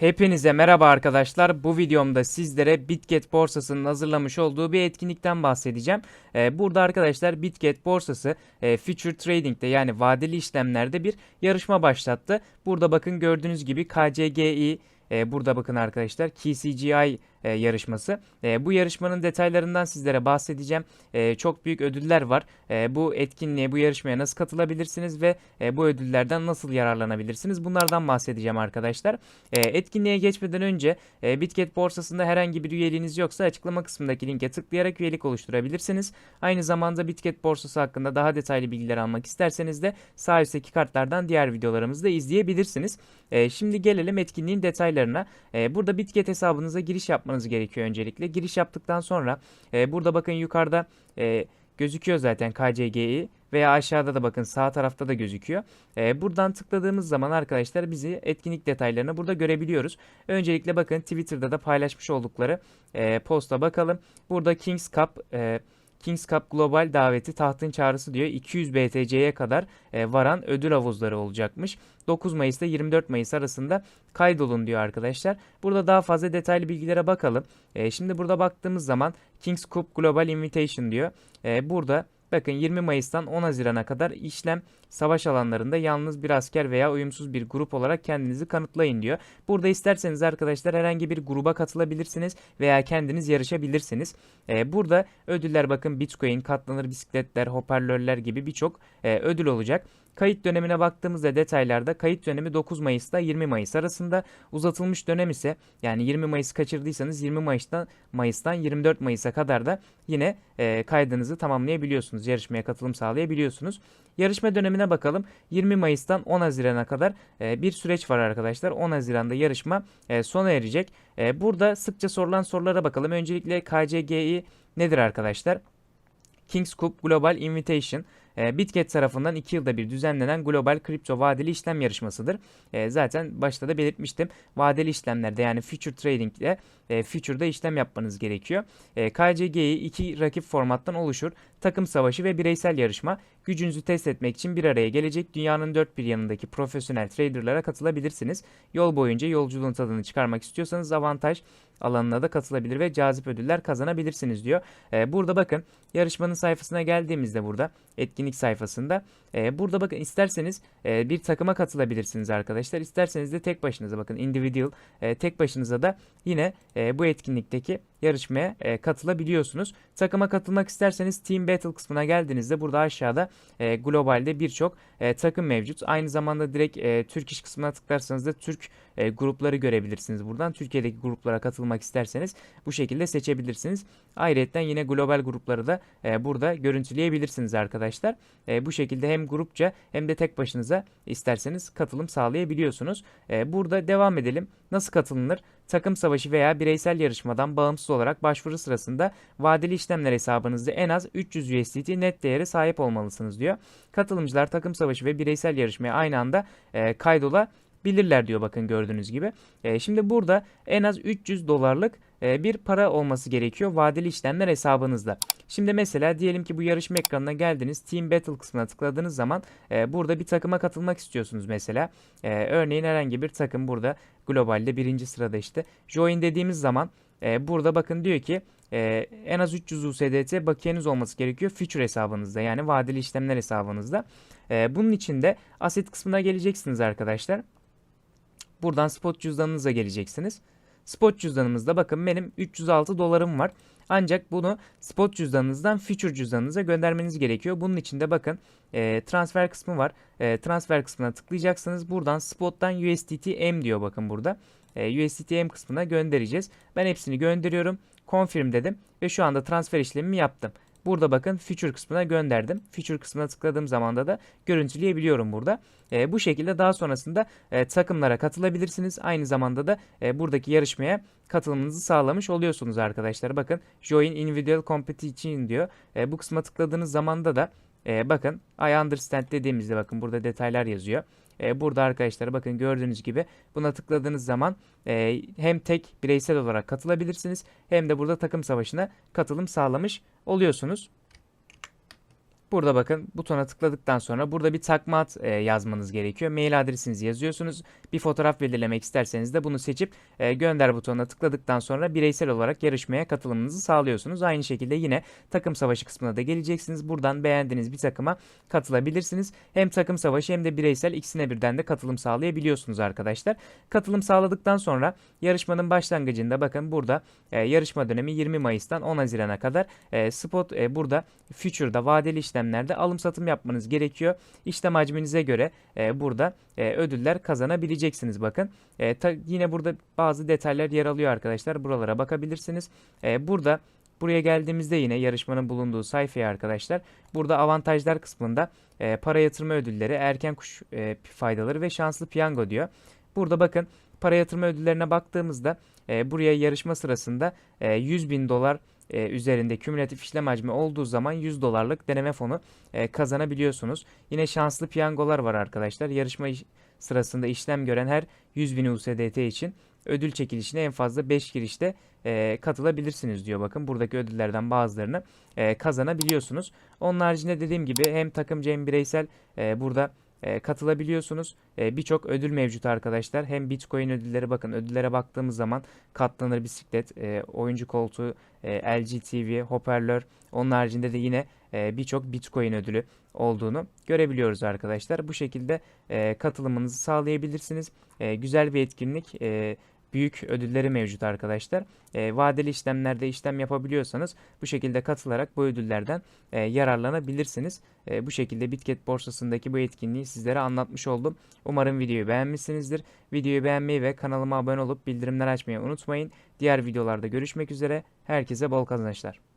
Hepinize merhaba arkadaşlar. Bu videomda sizlere Bitget borsasının hazırlamış olduğu bir etkinlikten bahsedeceğim. Ee, burada arkadaşlar Bitget borsası e, Future Trading'de yani vadeli işlemlerde bir yarışma başlattı. Burada bakın gördüğünüz gibi KCGI e, burada bakın arkadaşlar KCGI e, yarışması. E, bu yarışmanın detaylarından sizlere bahsedeceğim. E, çok büyük ödüller var. E, bu etkinliğe, bu yarışmaya nasıl katılabilirsiniz ve e, bu ödüllerden nasıl yararlanabilirsiniz? Bunlardan bahsedeceğim arkadaşlar. E, etkinliğe geçmeden önce e, Bitget borsasında herhangi bir üyeliğiniz yoksa açıklama kısmındaki linke tıklayarak üyelik oluşturabilirsiniz. Aynı zamanda Bitget borsası hakkında daha detaylı bilgiler almak isterseniz de sağ üstteki kartlardan diğer videolarımızı da izleyebilirsiniz. E, şimdi gelelim etkinliğin detaylarına. E, burada Bitget hesabınıza giriş yapmanız gerekiyor öncelikle. Giriş yaptıktan sonra e, burada bakın yukarıda e, gözüküyor zaten KCGI veya aşağıda da bakın sağ tarafta da gözüküyor. E, buradan tıkladığımız zaman arkadaşlar bizi etkinlik detaylarını burada görebiliyoruz. Öncelikle bakın Twitter'da da paylaşmış oldukları e, posta bakalım. Burada Kings Cup e, Kings Cup Global daveti tahtın çağrısı diyor. 200 BTC'ye kadar e, varan ödül havuzları olacakmış. 9 Mayıs ile 24 Mayıs arasında kaydolun diyor arkadaşlar. Burada daha fazla detaylı bilgilere bakalım. E, şimdi burada baktığımız zaman Kings Cup Global Invitation diyor. E, burada Bakın 20 Mayıs'tan 10 Haziran'a kadar işlem savaş alanlarında yalnız bir asker veya uyumsuz bir grup olarak kendinizi kanıtlayın diyor. Burada isterseniz arkadaşlar herhangi bir gruba katılabilirsiniz veya kendiniz yarışabilirsiniz. Ee, burada ödüller bakın Bitcoin, katlanır bisikletler, hoparlörler gibi birçok e, ödül olacak. Kayıt dönemine baktığımızda detaylarda kayıt dönemi 9 Mayıs'ta 20 Mayıs arasında uzatılmış dönem ise yani 20 Mayıs kaçırdıysanız 20 Mayıs'tan Mayıs'tan 24 Mayıs'a kadar da yine e, kaydınızı tamamlayabiliyorsunuz. Yarışmaya katılım sağlayabiliyorsunuz. Yarışma dönemine bakalım. 20 Mayıs'tan 10 Haziran'a kadar e, bir süreç var arkadaşlar. 10 Haziran'da yarışma e, sona erecek. E, burada sıkça sorulan sorulara bakalım. Öncelikle KCGI nedir arkadaşlar? Kings Cup Global Invitation e, Bitget tarafından 2 yılda bir düzenlenen global kripto vadeli işlem yarışmasıdır. E, zaten başta da belirtmiştim. Vadeli işlemlerde yani future trading ile e, future'da işlem yapmanız gerekiyor. E, KCG'yi iki rakip formattan oluşur. Takım savaşı ve bireysel yarışma. Gücünüzü test etmek için bir araya gelecek dünyanın dört bir yanındaki profesyonel traderlara katılabilirsiniz. Yol boyunca yolculuğun tadını çıkarmak istiyorsanız avantaj alanına da katılabilir ve cazip ödüller kazanabilirsiniz diyor. E, burada bakın yarışmanın sayfasına geldiğimizde burada etkinlik sayfasında e, burada bakın isterseniz e, bir takıma katılabilirsiniz arkadaşlar. İsterseniz de tek başınıza bakın individual e, tek başınıza da yine e, bu etkinlikteki yarışmaya e, katılabiliyorsunuz. Takıma katılmak isterseniz Team Battle kısmına geldiğinizde burada aşağıda e, globalde birçok e, takım mevcut. Aynı zamanda direkt e, Türk iş kısmına tıklarsanız da Türk e, grupları görebilirsiniz buradan. Türkiye'deki gruplara katılmak isterseniz bu şekilde seçebilirsiniz. Ayrıca yine global grupları da e, burada görüntüleyebilirsiniz arkadaşlar. E, bu şekilde hem grupça hem de tek başınıza isterseniz katılım sağlayabiliyorsunuz. E, burada devam edelim. Nasıl katılınır? Takım savaşı veya bireysel yarışmadan bağımsız olarak başvuru sırasında vadeli işlemler hesabınızda en az 300 USDT net değere sahip olmalısınız diyor. Katılımcılar takım savaşı ve bireysel yarışmaya aynı anda e, kaydolabilirler diyor bakın gördüğünüz gibi. E, şimdi burada en az 300 dolarlık bir para olması gerekiyor vadeli işlemler hesabınızda. Şimdi mesela diyelim ki bu yarışma ekranına geldiniz. Team Battle kısmına tıkladığınız zaman e, burada bir takıma katılmak istiyorsunuz mesela. E, örneğin herhangi bir takım burada globalde birinci sırada işte. Join dediğimiz zaman e, burada bakın diyor ki e, en az 300 USDT bakiyeniz olması gerekiyor future hesabınızda yani vadeli işlemler hesabınızda. E, bunun için de asset kısmına geleceksiniz arkadaşlar. Buradan spot cüzdanınıza geleceksiniz. Spot cüzdanımızda bakın benim 306 dolarım var. Ancak bunu spot cüzdanınızdan future cüzdanınıza göndermeniz gerekiyor. Bunun için de bakın e, transfer kısmı var. E, transfer kısmına tıklayacaksınız. Buradan spot'tan USDT M diyor bakın burada. E, USDT M kısmına göndereceğiz. Ben hepsini gönderiyorum. Confirm dedim ve şu anda transfer işlemimi yaptım. Burada bakın Future kısmına gönderdim. Future kısmına tıkladığım zaman da görüntüleyebiliyorum burada. E, bu şekilde daha sonrasında e, takımlara katılabilirsiniz. Aynı zamanda da e, buradaki yarışmaya katılımınızı sağlamış oluyorsunuz arkadaşlar. Bakın Join Individual Competition diyor. E, bu kısma tıkladığınız zamanda da e, bakın I understand dediğimizde bakın burada detaylar yazıyor. E, burada arkadaşlar bakın gördüğünüz gibi buna tıkladığınız zaman e, hem tek bireysel olarak katılabilirsiniz hem de burada takım savaşına katılım sağlamış oluyorsunuz. Burada bakın butona tıkladıktan sonra burada bir takma ad e, yazmanız gerekiyor. Mail adresinizi yazıyorsunuz. Bir fotoğraf belirlemek isterseniz de bunu seçip e, gönder butonuna tıkladıktan sonra bireysel olarak yarışmaya katılımınızı sağlıyorsunuz. Aynı şekilde yine takım savaşı kısmına da geleceksiniz. Buradan beğendiğiniz bir takıma katılabilirsiniz. Hem takım savaşı hem de bireysel ikisine birden de katılım sağlayabiliyorsunuz arkadaşlar. Katılım sağladıktan sonra yarışmanın başlangıcında bakın burada e, yarışma dönemi 20 Mayıs'tan 10 Haziran'a kadar e, spot e, burada future'da vadeli işlemlerde alım satım yapmanız gerekiyor. İşlem hacminize göre e, burada e, ödüller kazanabileceksiniz bakın. E, ta- yine burada bazı detaylar yer alıyor arkadaşlar. Buralara bakabilirsiniz. E, burada Buraya geldiğimizde yine yarışmanın bulunduğu sayfaya arkadaşlar burada avantajlar kısmında e, para yatırma ödülleri, erken kuş e, faydaları ve şanslı piyango diyor. Burada bakın para yatırma ödüllerine baktığımızda e, buraya yarışma sırasında e, 100 bin dolar e, üzerinde kümülatif işlem hacmi olduğu zaman 100 dolarlık deneme fonu e, kazanabiliyorsunuz. Yine şanslı piyangolar var arkadaşlar. Yarışma iş- sırasında işlem gören her 100 bin USDT için ödül çekilişine en fazla 5 girişte e, katılabilirsiniz diyor. Bakın buradaki ödüllerden bazılarını e, kazanabiliyorsunuz. Onun haricinde dediğim gibi hem takımcı hem bireysel e, burada e, katılabiliyorsunuz. E, Birçok ödül mevcut arkadaşlar. Hem Bitcoin ödülleri bakın ödüllere baktığımız zaman katlanır bisiklet, e, oyuncu koltuğu, e, LG TV, hoparlör. Onun haricinde de yine e, birçok Bitcoin ödülü olduğunu görebiliyoruz arkadaşlar. Bu şekilde e, katılımınızı sağlayabilirsiniz. E, güzel bir etkinlik. E, büyük ödülleri mevcut arkadaşlar. E, vadeli işlemlerde işlem yapabiliyorsanız bu şekilde katılarak bu ödüllerden e, yararlanabilirsiniz. E, bu şekilde Bitget borsasındaki bu etkinliği sizlere anlatmış oldum. Umarım videoyu beğenmişsinizdir. Videoyu beğenmeyi ve kanalıma abone olup bildirimler açmayı unutmayın. Diğer videolarda görüşmek üzere. Herkese bol kazançlar.